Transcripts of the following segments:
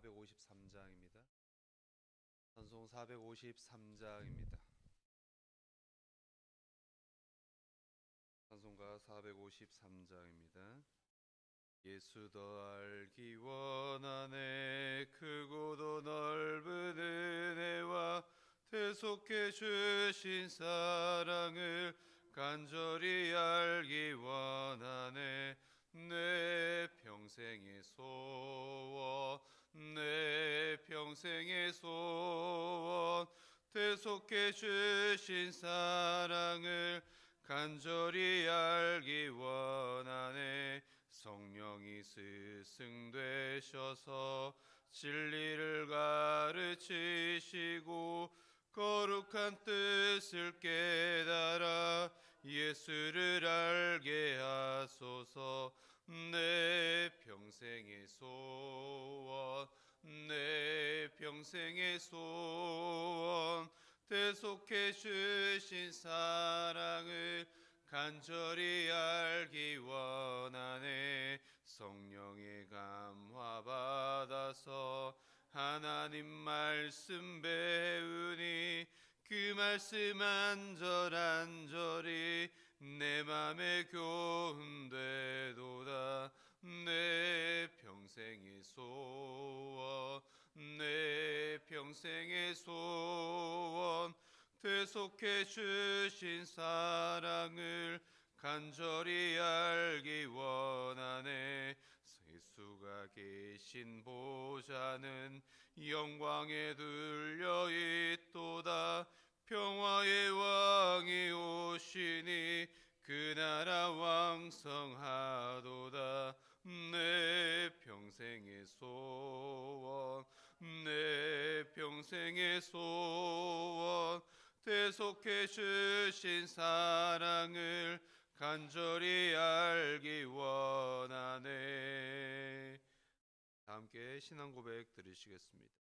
453장입니다. 찬송 453장입니다. 찬송가 453장입니다. 예수 더 알기 원하네 크고도 넓은 은혜와 대속해 주신 사랑을 간절히 알기 원하네 내 평생의 소원 내 평생의 소원 대속해 주신 사랑을 간절히 알기 원하네. 성령이 스승 되셔서 진리를 가르치시고 거룩한 뜻을 깨달아 예수를 알게 하소서 내 평생의 소원 내 평생의 소원 대속해 주신 사랑을 간절히 알기 원하네. 성령의 감화 받아서 하나님 말씀 배우니 그 말씀 안절안절이 내 맘에 교훈되도다. 내 평생의 소원 내 평생의 소원. 대속해 주신 사랑을 간절히 알기 원하네. 예수가 계신 보좌는 영광에 들려 있도다 평화의 왕이 오시니 그 나라 왕성하도다. 내 평생의 소원 내 평생의 소원. 대속해 주신 사랑을 간절히 알기 원하네. 다 함께 신앙 고백 드리시겠습니다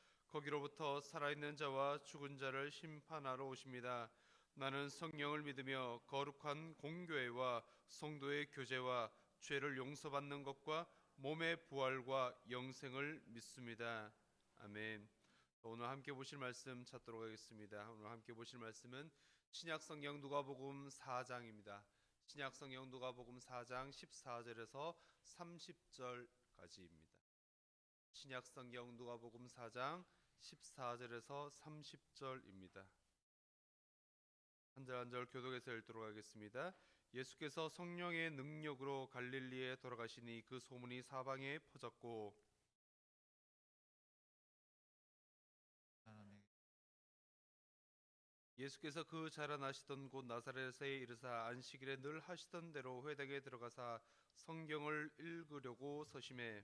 거기로부터 살아있는 자와 죽은 자를 심판하러 오십니다. 나는 성령을 믿으며 거룩한 공교회와 성도의 교제와 죄를 용서받는 것과 몸의 부활과 영생을 믿습니다. 아멘. 오늘 함께 보실 말씀 찾도록 하겠습니다. 오늘 함께 보실 말씀은 신약 성경 누가복음 4장입니다. 신약 성경 누가복음 4장 14절에서 30절까지입니다. 신약 성경 누가복음 4장 14절에서 30절입니다. 한 절 한 절 교독해서 읽도록 하겠습니다. 예수께서 성령의 능력으로 갈릴리에 돌아가시니 그 소문이 사방에 퍼졌고 예수께서 그 자라나시던 곳 나사렛에 이르사 안식일에 늘 하시던 대로 회당에 들어가사 성경을 읽으려고 서심해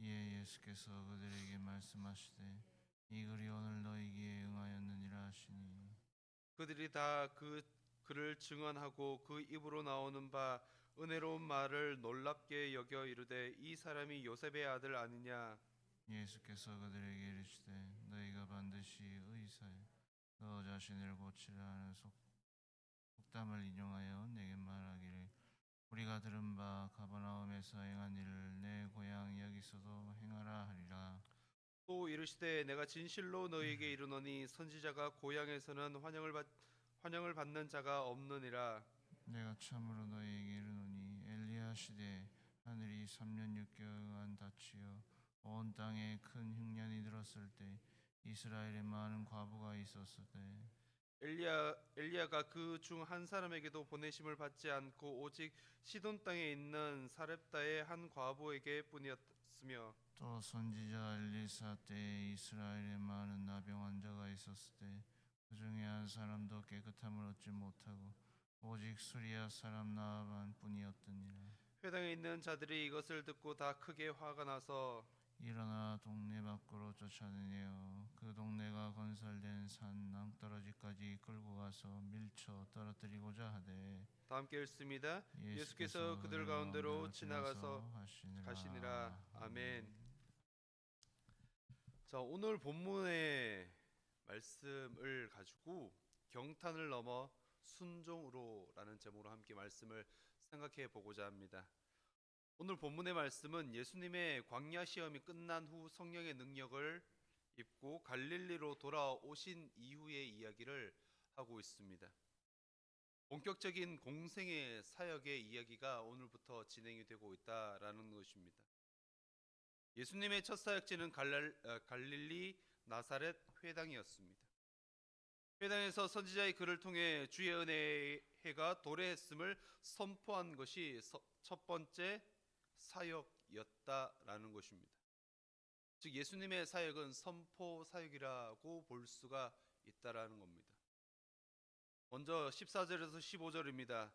이에 예수께서 그들에게 말씀하시되 이 글이 오늘 너희에게 응하였느니라 하시니. 그들이 다 그 그를 증언하고 그 입으로 나오는 바 은혜로운 말을 놀랍게 여겨 이르되 이 사람이 요셉의 아들 아니냐? 예수께서 그들에게 이르시되 너희가 반드시 의사에 너 자신을 고치라 하는 속, 속담을 인용하여 내게 말하기를 우리가 들은 바 가버나움에서 행한 일을 내 고향 여기서도 행하라 하리라. 또 이르시되 내가 진실로 너희에게 이르노니 선지자가 고향에서는 환영을 받 환영을 받는 자가 없느니라. 내가 참으로 너희에게 이르노니 엘리야 시대 하늘이 3년 6개월간 닫히어 온 땅에 큰 흉년이 들었을 때 이스라엘에 많은 과부가 있었을 때 엘리야 엘리야가 그 중 한 사람에게도 보내심을 받지 않고 오직 시돈 땅에 있는 사렙다의 한 과부에게 뿐이었으며 또 선지자 엘리사 때 이스라엘에 많은 나병 환자가 있었을 때 그 중에 한 사람도 깨끗함을 얻지 못하고 오직 수리아 사람 나아반 뿐이었더니라. 회당에 있는 자들이 이것을 듣고 다 크게 화가 나서 일어나 동네 밖으로 쫓아내어 그 동네가 건설된 산 낭떠러지까지 끌고 가서 밀쳐 떨어뜨리고자 하되 다 함께 읽습니다. 예수께서 그들 가운데로 지나가서 가시니라. 가시니라. 아멘. 자, 오늘 본문의 말씀을 가지고 경탄을 넘어 순종으로라는 제목으로 함께 말씀을 생각해 보고자 합니다. 오늘 본문의 말씀은 예수님의 광야 시험이 끝난 후 성령의 능력을 입고 갈릴리로 돌아오신 이후의 이야기를 하고 있습니다. 본격적인 공생의 사역의 이야기가 오늘부터 진행이 되고 있다라는 것입니다. 예수님의 첫 사역지는 어, 갈릴리 나사렛 회당이었습니다. 회당에서 선지자의 글을 통해 주의 은혜의 해가 도래했음을 선포한 것이 서- 첫 번째 사역이었다라는 것입니다. 즉 예수님의 사역은 선포 사역이라고 볼 수가 있다라는 겁니다. 먼저 14절에서 15절입니다.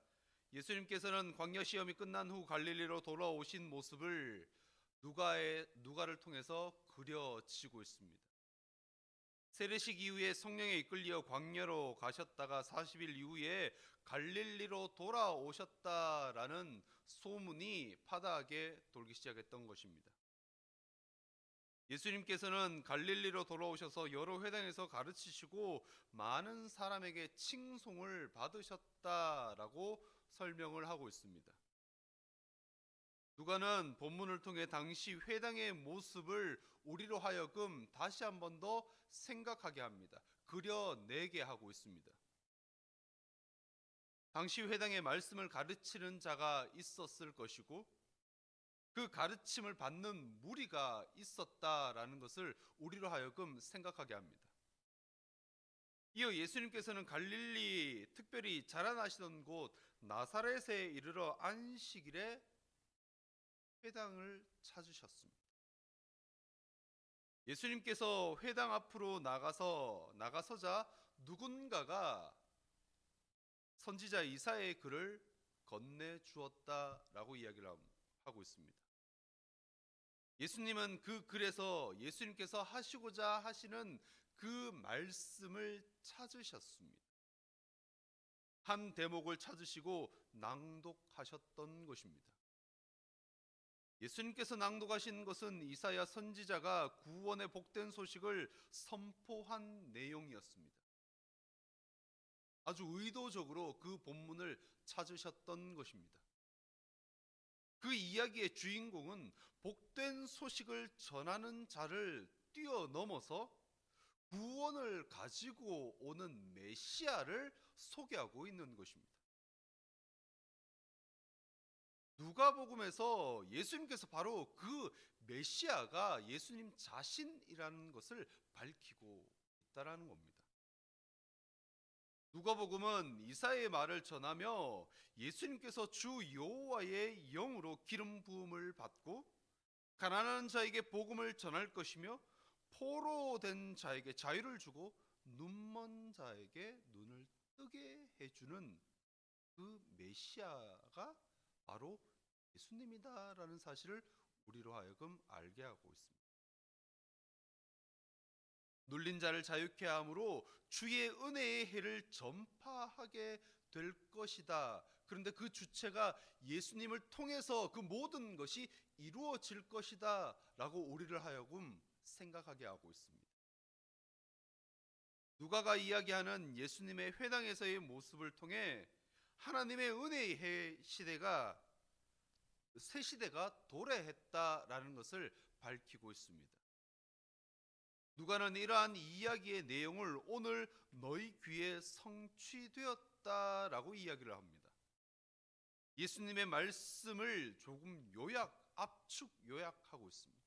예수님께서는 광야 시험이 끝난 후 갈릴리로 돌아오신 모습을 누가의 누가를 통해서 그려지고 있습니다. 세례식 이후에 성령에 이끌려 광야로 가셨다가 40일 이후에 갈릴리로 돌아오셨다라는 소문이 파다하게 돌기 시작했던 것입니다. 예수님께서는 갈릴리로 돌아오셔서 여러 회당에서 가르치시고 많은 사람에게 칭송을 받으셨다라고 설명을 하고 있습니다. 누가는 본문을 통해 당시 회당의 모습을 우리로 하여금 다시 한 번 더 생각하게 합니다. 그려내게 하고 있습니다. 당시 회당의 말씀을 가르치는 자가 있었을 것이고 그 가르침을 받는 무리가 있었다라는 것을 우리로 하여금 생각하게 합니다. 이어 예수님께서는 갈릴리 특별히 자라나시던 곳 나사렛에 이르러 안식일에 회당을 찾으셨습니다. 예수님께서 회당 앞으로 나가서 나가서자 누군가가 선지자 이사의 글을 건네 주었다라고 이야기를 함- 하고 있습니다. 예수님은 그 글에서 예수님께서 하시고자 하시는 그 말씀을 찾으셨습니다. 한 대목을 찾으시고 낭독하셨던 것입니다. 예수님께서 낭독하신 것은 이사야 선지자가 구원의 복된 소식을 선포한 내용이었습니다. 아주 의도적으로 그 본문을 찾으셨던 것입니다. 그 이야기의 주인공은 복된 소식을 전하는 자를 뛰어넘어서 구원을 가지고 오는 메시아를 소개하고 있는 것입니다. 누가복음에서 예수님께서 바로 그 메시아가 예수님 자신이라는 것을 밝히고 있다라는 겁니다. 누가복음은 이사의 말을 전하며 예수님께서 주 여호와의 영으로 기름 부음을 받고 가난한 자에게 복음을 전할 것이며 포로된 자에게 자유를 주고 눈먼 자에게 눈을 뜨게 해주는 그 메시아가 바로 예수님이다라는 사실을 우리로 하여금 알게 하고 있습니다. 눌린 자를 자유케 함으로 주의 은혜의 해를 전파하게 될 것이다. 그런데 그 주체가 예수님을 통해서 그 모든 것이 이루어질 것이다라고 우리를 하여금 생각하게 하고 있습니다. 누가가 이야기하는 예수님의 회당에서의 모습을 통해 하나님의 은혜의 해 시대가 새 시대가 도래했다라는 것을 밝히고 있습니다. 누가는 이러한 이야기의 내용을 오늘 너희 귀에 성취되었다라고 이야기를 합니다. 예수님의 말씀을 조금 요약, 압축 요약하고 있습니다.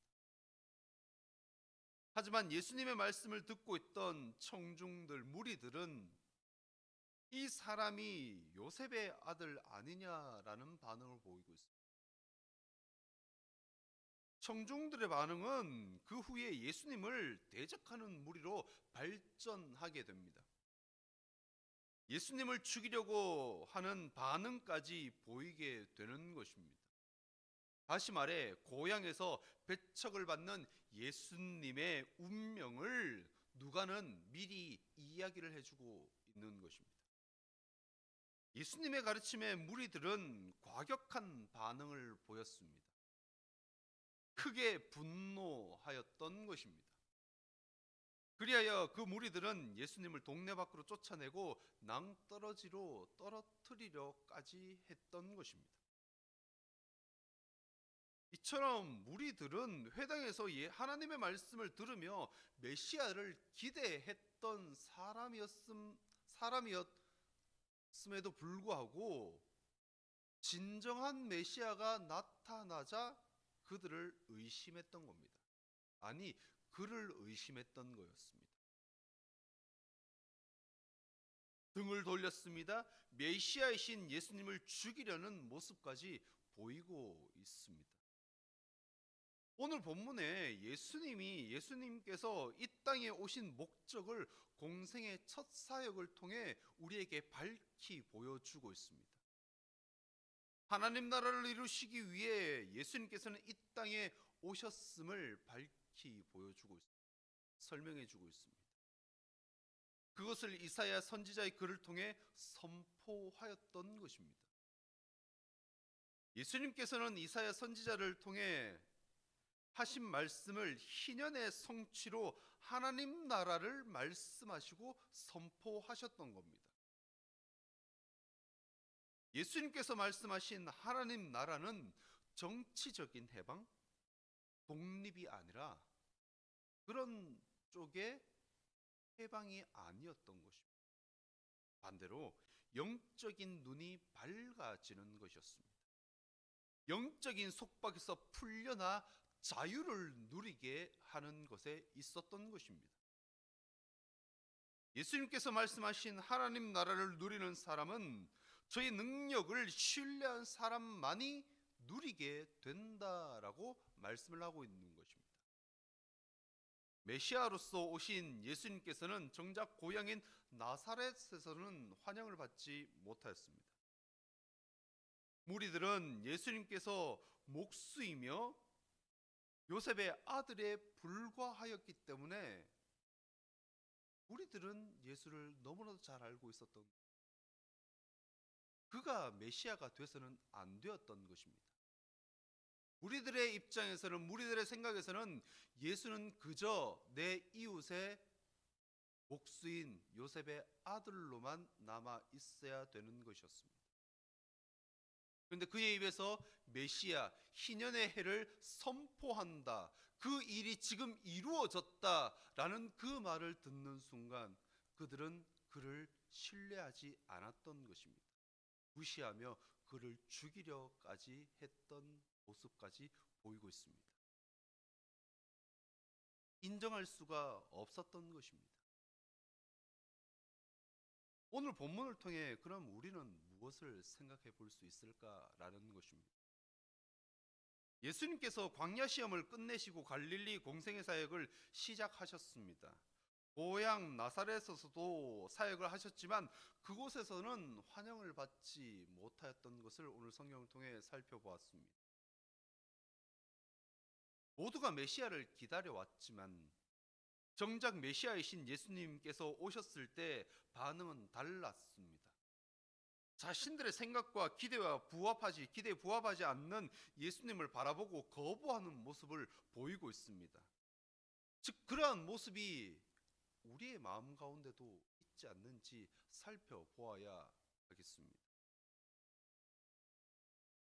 하지만 예수님의 말씀을 듣고 있던 청중들, 무리들은 이 사람이 요셉의 아들 아니냐라는 반응을 보이고 있습니다. 청중들의 반응은 그 후에 예수님을 대적하는 무리로 발전하게 됩니다. 예수님을 죽이려고 하는 반응까지 보이게 되는 것입니다. 다시 말해 고향에서 배척을 받는 예수님의 운명을 누가는 미리 이야기를 해주고 있는 것입니다. 예수님의 가르침에 무리들은 과격한 반응을 보였습니다. 크게 분노하였던 것입니다. 그리하여 그 무리들은 예수님을 동네 밖으로 쫓아내고 낭떠러지로 떨어뜨리려까지 했던 것입니다. 이처럼 무리들은 회당에서 예- 하나님의 말씀을 들으며 메시아를 기대했던 사람이었음 사람이었 음에도 불구하고 진정한 메시아가 나타나자 그들을 의심했던 겁니다. 아니, 그를 의심했던 거였습니다. 등을 돌렸습니다. 메시아이신 예수님을 죽이려는 모습까지 보이고 있습니다. 오늘 본문에 예수님이 예수님께서 이 땅에 오신 목적을 공생의 첫 사역을 통해 우리에게 밝히 보여주고 있습니다. 하나님 나라를 이루시기 위해 예수님께서는 이 땅에 오셨음을 밝히 보여주고 있습니다. 설명해 주고 있습니다. 그것을 이사야 선지자의 글을 통해 선포하였던 것입니다. 예수님께서는 이사야 선지자를 통해 하신 말씀을 희년의 성취로 하나님 나라를 말씀하시고 선포하셨던 겁니다. 예수님께서 말씀하신 하나님 나라는 정치적인 해방, 독립이 아니라 그런 쪽의 해방이 아니었던 것입니다. 반대로 영적인 눈이 밝아지는 것이었습니다. 영적인 속박에서 풀려나 자유를 누리게 하는 것에 있었던 것입니다. 예수님께서 말씀하신 하나님 나라를 누리는 사람은 저의 능력을 신뢰한 사람만이 누리게 된다라고 말씀을 하고 있는 것입니다. 메시아로서 오신 예수님께서는 정작 고향인 나사렛에서는 환영을 받지 못하였습니다. 무리들은 예수님께서 목수이며 요셉의 아들에 불과하였기 때문에 우리들은 예수를 너무나도 잘 알고 있었던 그가 메시아가 돼서는 안 되었던 것입니다. 우리들의 입장에서는 우리들의 생각에서는 예수는 그저 내 이웃의 목수인 요셉의 아들로만 남아 있어야 되는 것이었습니다. 그런데 그의 입에서 메시아 희년의 해를 선포한다. 그 일이 지금 이루어졌다라는 그 말을 듣는 순간 그들은 그를 신뢰하지 않았던 것입니다. 무시하며 그를 죽이려까지 했던 모습까지 보이고 있습니다. 인정할 수가 없었던 것입니다. 오늘 본문을 통해 그럼 우리는 무엇을 생각해 볼 수 있을까라는 것입니다. 예수님께서 광야 시험을 끝내시고 갈릴리 공생의 사역을 시작하셨습니다. 고향 나사렛에서도 사역을 하셨지만 그곳에서는 환영을 받지 못하였던 것을 오늘 성경을 통해 살펴보았습니다. 모두가 메시아를 기다려 왔지만 정작 메시아이신 예수님께서 오셨을 때 반응은 달랐습니다. 자신들의 생각과 기대와 부합하지 기대에 부합하지 않는 예수님을 바라보고 거부하는 모습을 보이고 있습니다. 즉 그러한 모습이 우리의 마음 가운데도 있지 않는지 살펴보아야 하겠습니다.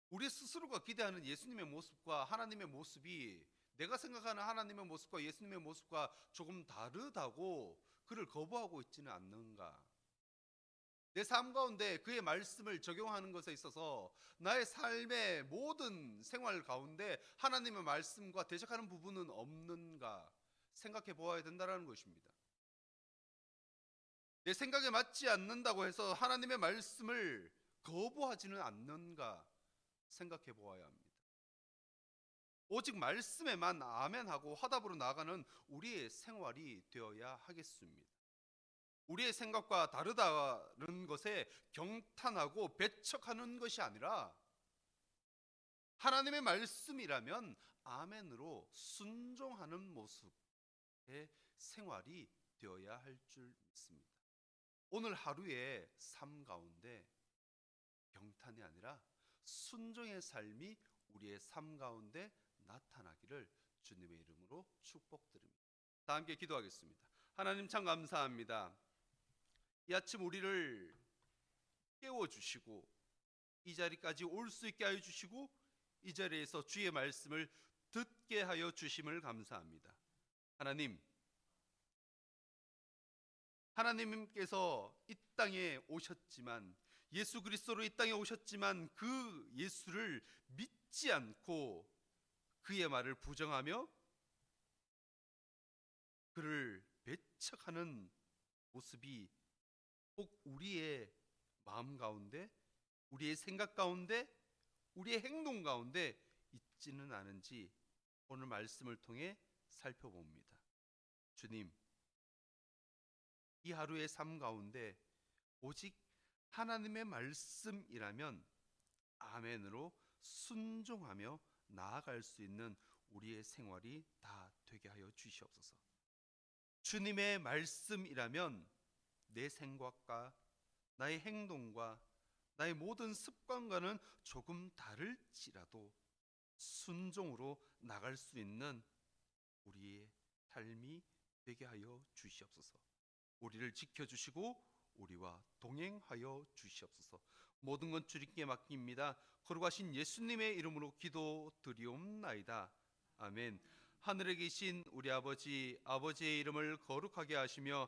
우리 스스로가 기대하는 예수님의 모습과 하나님의 모습이 내가 생각하는 하나님의 모습과 예수님의 모습과 조금 다르다고 그를 거부하고 있지는 않는가? 내 삶 가운데 그의 말씀을 적용하는 것에 있어서 나의 삶의 모든 생활 가운데 하나님의 말씀과 대적하는 부분은 없는가 생각해 보아야 된다는 것입니다. 내 생각에 맞지 않는다고 해서 하나님의 말씀을 거부하지는 않는가 생각해 보아야 합니다. 오직 말씀에만 아멘하고 화답으로 나가는 우리의 생활이 되어야 하겠습니다. 우리의 생각과 다르다는 것에 경탄하고 배척하는 것이 아니라 하나님의 말씀이라면 아멘으로 순종하는 모습의 생활이 되어야 할 줄 믿습니다. 오늘 하루의 삶 가운데 경탄이 아니라 순종의 삶이 우리의 삶 가운데 나타나기를 주님의 이름으로 축복드립니다. 다 함께 기도하겠습니다. 하나님 참 감사합니다. 이 아침 우리를 깨워 주시고 이 자리까지 올 수 있게 하여 주시고 이 자리에서 주의 말씀을 듣게 하여 주심을 감사합니다. 하나님 하나님께서 이 땅에 오셨지만 예수 그리스도로 이 땅에 오셨지만 그 예수를 믿지 않고 그의 말을 부정하며 그를 배척하는 모습이 꼭 우리의 마음 가운데 우리의 생각 가운데 우리의 행동 가운데 있지는 않은지 오늘 말씀을 통해 살펴봅니다. 주님, 이 하루의 삶 가운데 오직 하나님의 말씀이라면 아멘으로 순종하며 나아갈 수 있는 우리의 생활이 다 되게 하여 주시옵소서. 주님의 말씀이라면 내 생각과 나의 행동과 나의 모든 습관과는 조금 다를지라도 순종으로 나갈 수 있는 우리의 삶이 되게 하여 주시옵소서. 우리를 지켜 주시고 우리와 동행하여 주시옵소서. 모든 건 주님께 맡깁니다. 거룩하신 예수님의 이름으로 기도드리옵나이다. 아멘. 하늘에 계신 우리 아버지 아버지의 이름을 거룩하게 하시며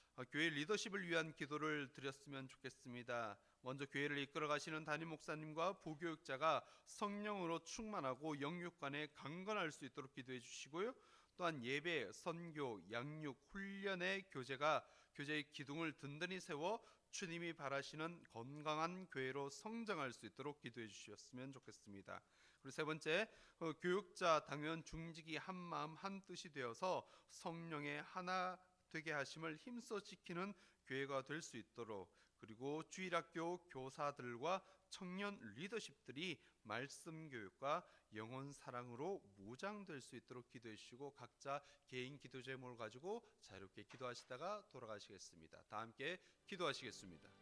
아, 교회 리더십을 위한 기도를 드렸으면 좋겠습니다. 먼저 교회를 이끌어 가시는 담임 목사님과 부교육자가 성령으로 충만하고 영육간에 강건할 수 있도록 기도해 주시고요. 또한 예배, 선교, 양육, 훈련의 교제가 교제의 기둥을 든든히 세워 주님이 바라시는 건강한 교회로 성장할 수 있도록 기도해 주셨으면 좋겠습니다. 그리고 세 번째, 어, 교육자 당연 중직이 한 마음 한 뜻이 되어서 성령의 하나 되게 하심을 힘써 지키는 교회가 될 수 있도록 그리고 주일학교 교사들과 청년 리더십들이 말씀 교육과 영혼 사랑으로 무장될 수 있도록 기도해 주시고 각자 개인 기도 제목을 가지고 자유롭게 기도하시다가 돌아가시겠습니다. 다 함께 기도하시겠습니다.